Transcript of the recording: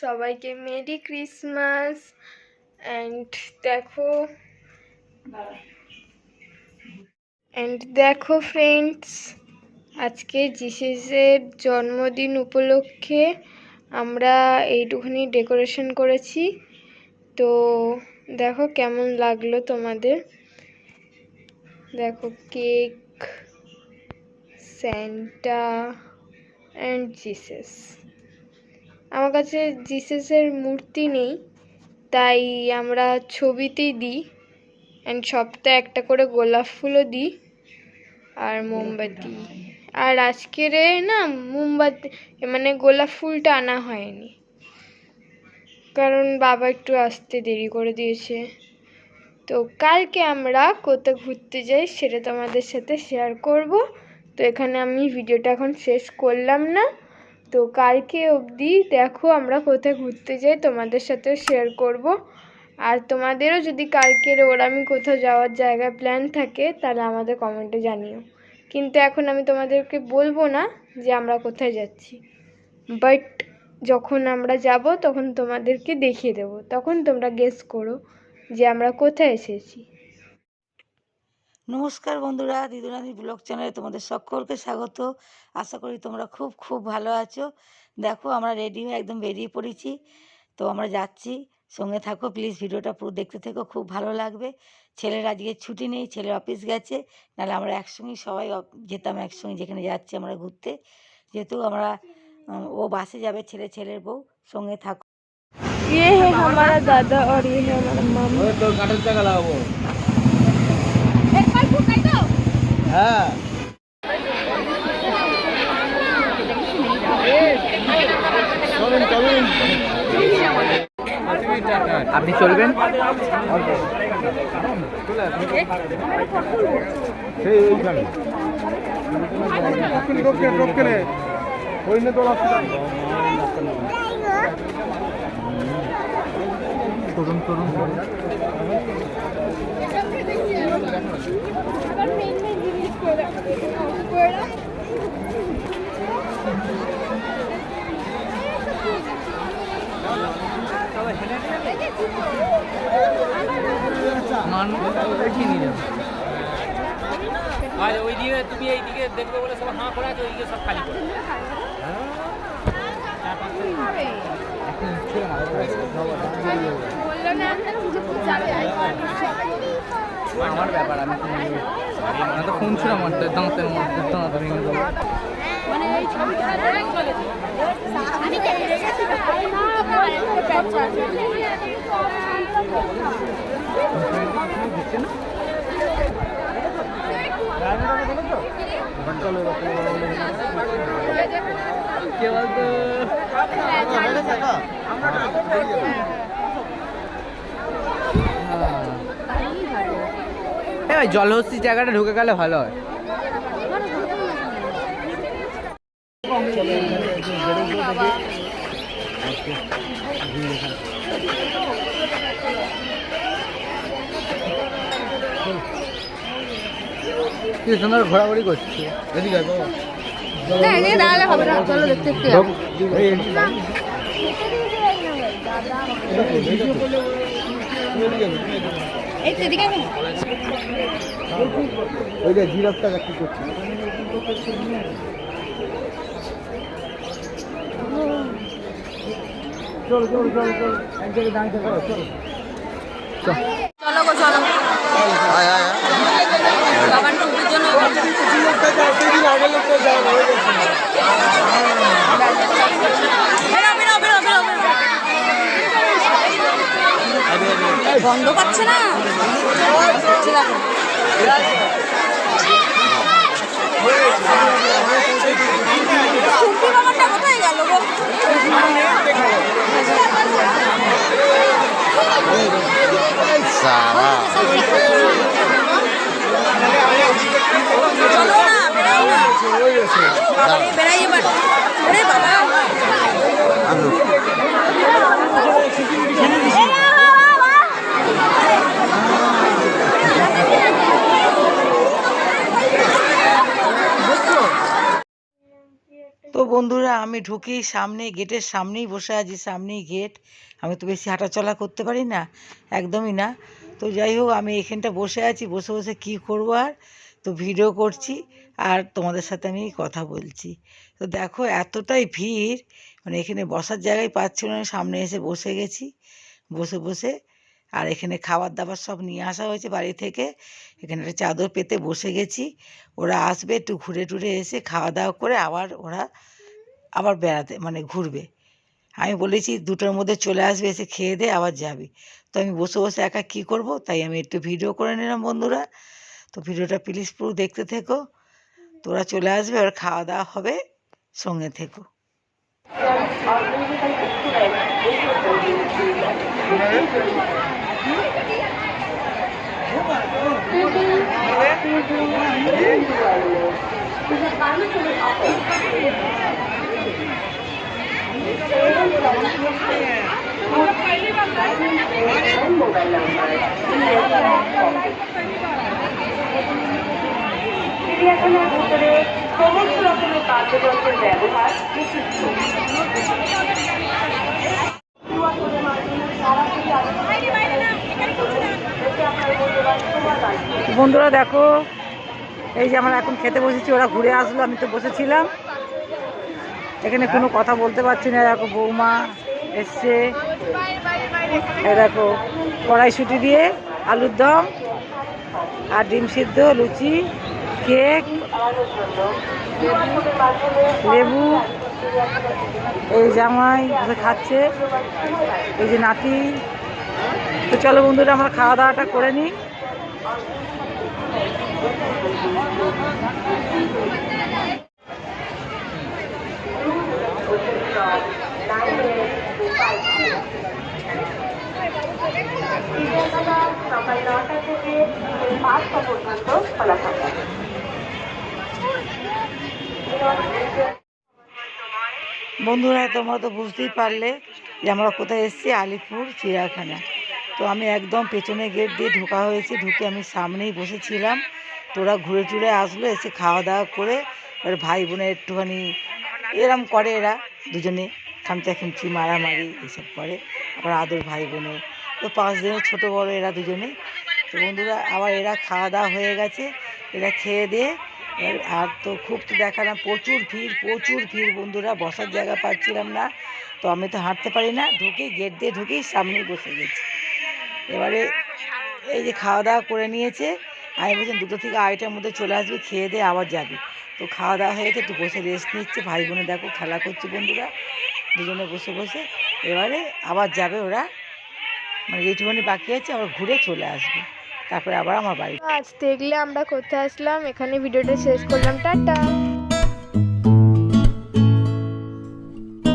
সবাইকে merry Christmas. And দেখো and দেখো ফ্রেন্ডস আজকে জিসেসের জন্মদিন উপলক্ষে আমরা এইটুখানি ডেকোরেশন করেছি। তো দেখো কেমন লাগল তোমাদের? দেখো কেক স্যান্টা অ্যান্ড জিসাস। আমার কাছে জিসাসের মূর্তি নেই, তাই আমরা ছবিতেই দিই অ্যান্ড সপ্তাহে একটা করে গোলাপ ফুলও দিই আর মোমবাতি। আর আজকের না মোমবাতি মানে গোলাপ ফুলটা আনা হয়নি। কারণ বাবা একটু আসতে দেরি করে দিয়েছে। তো কালকে আমরা কোথাও ঘুরতে যাই সেটা তোমাদের সাথে শেয়ার করব। তো এখানে আমি ভিডিওটা এখন শেষ করলাম না। তো কালকে অবধি দেখো আমরা কোথায় ঘুরতে যাই, তোমাদের সাথে শেয়ার করব। আর তোমাদেরও যদি কালকের ওর আমি কোথাও যাওয়ার জায়গায় প্ল্যান থাকে, তাহলে আমাদের কমেন্টে জানিও। কিন্তু এখন আমি তোমাদেরকে বলব না যে আমরা কোথায় যাচ্ছি। বাট যখন আমরা যাব, তখন তোমাদেরকে দেখিয়ে দেবো। তখন তোমরা গেস করো যে আমরা কোথায় এসেছি। নমস্কার বন্ধুরা দিদুনাদি ব্লগ চ্যানেলে তোমাদের সকলকে স্বাগত আশা করি তোমরা খুব খুব ভালো আছো দেখো আমরা রেডি হয়ে একদম বেরিয়ে পড়েছি তো আমরা যাচ্ছি সঙ্গে থাকো প্লিজ ভিডিওটা পুরো দেখতে থেকো খুব ভালো লাগবে ছেলের আজকে ছুটি নেই ছেলের অফিস গেছে নাহলে আমরা একসঙ্গেই সবাই অফ- যেতাম একসঙ্গে যেখানে যাচ্ছি আমরা ঘুরতে যেহেতু আমরা উম, ও বাসে যাবে ছেলে ছেলের বউ সঙ্গে থাকো ये है हमारा दादा और ये है हमारा मामा ওই হ্যাঁ। চলুন চলুন আপনি চলবেন? তরুণ তরুণ আর ওইদিকে তুমি এইদিকে দেখবে বলে সব হাঁ করে আছে ওইদিকে সব খালি করে। আমার ব্যাপার আমি কিনে নেব? আমি তো ফোন ছিল আমার দাঁতের মধ্যে দাঁত ভেঙে দেবো কে বলতো? হ্যাঁ ভাই জলহস্তি জায়গাটা ঢুকে গেলে ভালো হয়। কি সুন্দর ঘোরাঘুরি করছে। এদিকে আয়। আয়, ওই যে জিরাফ টাকা কি করছে। চলো চলো চলো চলো এক জায়গায় দাঁড়িয়ে করো চলো। চলো গো চলো। বাবার টুপির জন্য বেরো, বেরো, বেরো, বেরো, গন্ধ পাচ্ছে না? ঠিক আছে। কোথায় গেল গো? চলো না বেরাও না। বাবারে এবার। ওরে বাবা। বন্ধুরা, আমি ঢুকি সামনে গেটের সামনেই বসে আছি, সামনেই গেট। আমি তো বেশি হাঁটাচলা করতে পারি না, একদমই না। তো যাই হোক, আমি এখানটা বসে আছি, বসে বসে কি করব আর? তো ভিডিও করছি আর তোমাদের সাথে আমি কথা বলছি। তো দেখো, এতটাই ভিড় মানে এখানে বসার জায়গায় পাচ্ছিল না, সামনে এসে বসে গেছি, বসে বসে। আর এখানে খাবার দাবার সব নিয়ে আসা হয়েছে বাড়ি থেকে। এখানে একটা চাদর পেতে বসে গেছি। ওরা আসবে, একটু ঘুরে টুরে এসে খাওয়া দাওয়া করে আবার ওরা আবার বেড়াতে মানে ঘুরবে। আমি বলেছি, দুটোর মধ্যে চলে আসবে, এসে খেয়ে দিয়ে আবার যাবি। তো আমি বসে বসে একা কী করব? তাই আমি একটু ভিডিও করে নিলাম, বন্ধুরা। তো ভিডিওটা প্লিজ পুরো দেখতে থেকো। তোরা চলে আসবে, আর খাওয়া দাওয়া হবে, সঙ্গে থেকো। চিড়িয়াখানার ভিতরে সমস্ত রকমের ব্যবহার বন্ধুরা দেখো, এই যে আমরা এখন খেতে বসেছি, ওরা ঘুরে আসলো, আমি তো বসেছিলাম। এখানে কোনো কথা বলতে পারছি না। দেখো বৌমা এসছে। দেখো, কড়াইশুটি দিয়ে আলুর দম আর ডিম সিদ্ধ, লুচি, কেক, লেবু, এই জামাই খাচ্ছে, এই যে নাতি। তো চলো বন্ধুরা, আমরা খাওয়া দাওয়াটা করে নিই চিড়িয়াখানা সকাল নটা থেকে পাঁচটা পর্যন্ত খোলা থাকে বন্ধুরা, তোমরা তো বুঝতেই পারলে যে আমরা কোথায় এসেছি, আলিপুর, চিড়িয়াখানা। তো আমি একদম পেছনে গেট দিয়ে ঢোকা হয়েছে, ঢুকে আমি সামনেই বসেছিলাম। তোরা ঘুরে টুরে আসলো, এসে খাওয়া দাওয়া করে এবার ভাই বোনের একটুখানি, এরম করে এরা দুজনে, খামচা খামচি, মারামারি এসব করে, আবার আদর ভাই বোনের। তো পাঁচ দিনের ছোটো বড় এরা দুজনে তো বন্ধুরা, আবার এরা খাওয়া দাওয়া হয়ে গেছে, এরা খেয়ে দিয়ে আর তো খুব তো দেখালাম প্রচুর ভিড় প্রচুর ভিড় বন্ধুরা, বসার জায়গা পাচ্ছিলাম না। তো আমি তো হাঁটতে পারি না, ঢুকেই গেট দিয়ে ঢুকেই সামনে বসে গেছি। এবারে এই যে খাওয়া দাওয়া করে নিয়েছে, আমি বলছিলাম দুটো থেকে আড়াইটার মধ্যে চলে আসবে, খেয়ে দিয়ে আবার যাবে। তো খাওয়া দাওয়া হয়েছে একটু বসে রেস্ট নিচ্ছে ভাই বোনে দেখো খেলা করছে বন্ধুরা, দুজনে বসে বসে। এবারে আবার যাবে ওরা মানে যেটুকুনি বাকি আছে, আবার ঘুরে চলে আসবে। তারপরে আবার আমার বাড়ি। আজ দেখলে আমরা কোথায় আসলাম এখানে ভিডিওটা শেষ করলাম টাটা।